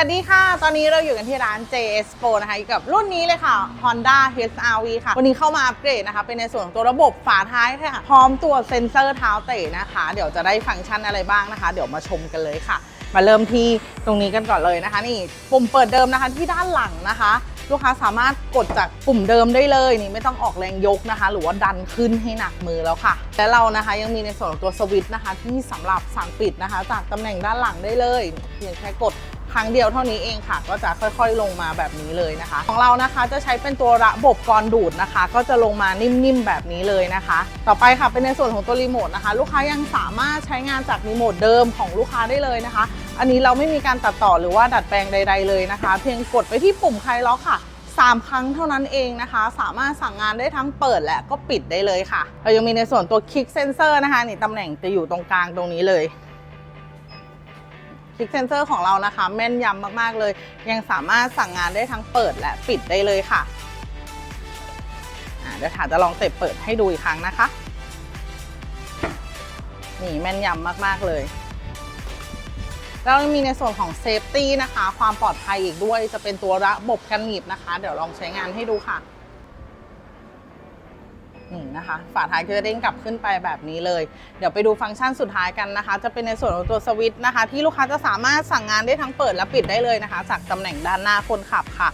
วัสดีค่ะ ตอนนี้เราอยู่กันที่ร้าน JS Pro นะคะกับรุ่นนี้เลยค่ะ Honda HRV ค่ะ วันนี้เข้ามาอัปเกรดนะคะ เป็นในส่วนของตัวระบบฝาท้ายค่ะ พร้อมตัวเซ็นเซอร์เท้าเตะนะคะ เดี๋ยวจะได้ฟังก์ชันอะไรบ้างนะคะ เดี๋ยวมาชมกันเลยค่ะ มาเริ่มที่ตรงนี้กันก่อนเลยนะคะ นี่ปุ่มเปิดเดิมนะคะที่ด้านหลังนะคะ ลูกค้าสามารถกดจากปุ่มเดิมได้เลยนี่ไม่ต้องออกแรงยกนะคะ หรือว่าดันขึ้นให้หนักมือแล้วค่ะ และเรานะคะยังมีในส่วนของตัวสวิตช์นะคะ ที่สำหรับสั่งปิดนะคะ จากตำแหน่งด้านหลังได้เลยเพียงแค่กด รั้งเดียวเท่านี้เองค่ะ ก็จะค่อยๆลงมาแบบนี้เลยนะคะ ของเรานะคะจะใช้เป็นตัวระบบกรดูดนะคะ ก็จะลงมานิ่มๆแบบนี้เลยนะคะ ต่อไปค่ะเป็นในส่วนของตัวรีโมทนะคะ ลูกค้ายังสามารถใช้งานจากรีโมทเดิมของลูกค้าได้เลยนะคะ อันนี้เราไม่มีการตัดต่อหรือว่าดัดแปลงใด ๆเลยนะคะ เพียงกดไปที่ปุ่มคลายล็อกค่ะ3 ครั้งเท่านั้นเองนะคะ สามารถสั่งงานได้ทั้งเปิดและก็ปิดได้เลยค่ะ เรายังมีในส่วนตัวคลิกเซนเซอร์นะคะนี่ตำแหน่งจะอยู่ตรงกลางตรงนี้เลย คลิกเซนเซอร์ของเรานะคะ แม่นยำมากๆเลย ยังสามารถสั่งงานได้ทั้งเปิดและปิดได้เลยค่ะเดี๋ยวถาจะลองเตะเปิดให้ดูอีกครั้งนะคะ นี่แม่นยำมากๆเลยแล้วยังมีในส่วนของเซฟตี้นะคะ ความปลอดภัยอีกด้วยจะเป็นตัวระบบกันหนีบนะคะ เดี๋ยวลองใช้งานให้ดูค่ะ นี่นะคะ ฝาท้ายก็จะเด้งกลับขึ้นไปแบบนี้เลย เดี๋ยวไปดูฟังก์ชันสุดท้ายกันนะคะ จะเป็นในส่วนของตัวสวิตช์นะคะ ที่ลูกค้าจะสามารถสั่งงานได้ทั้งเปิดและปิดได้เลยนะคะ จากตำแหน่งด้านหน้าคนขับค่ะ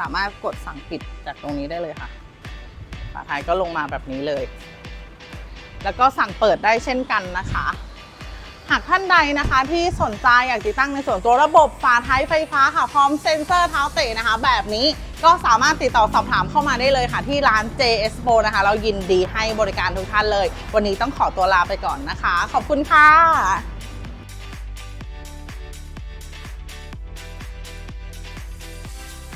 สามารถกดสั่งปิดจากตรงนี้ได้เลยค่ะ ฝาท้ายก็ลงมาแบบนี้เลย แล้วก็สั่งเปิดได้เช่นกันนะคะ หากท่านใดนะคะที่สนใจอยากติดตั้งในส่วนตัวระบบฝาท้ายไฟฟ้าค่ะ พร้อมเซ็นเซอร์เท้าเตะนะคะ แบบนี้ก็สามารถติดต่อสอบถามเข้ามาได้เลยค่ะ ที่ร้าน JS Pro นะคะ เรายินดีให้บริการทุกท่านเลย วันนี้ต้องขอตัวลาไปก่อนนะคะ ขอบคุณค่ะ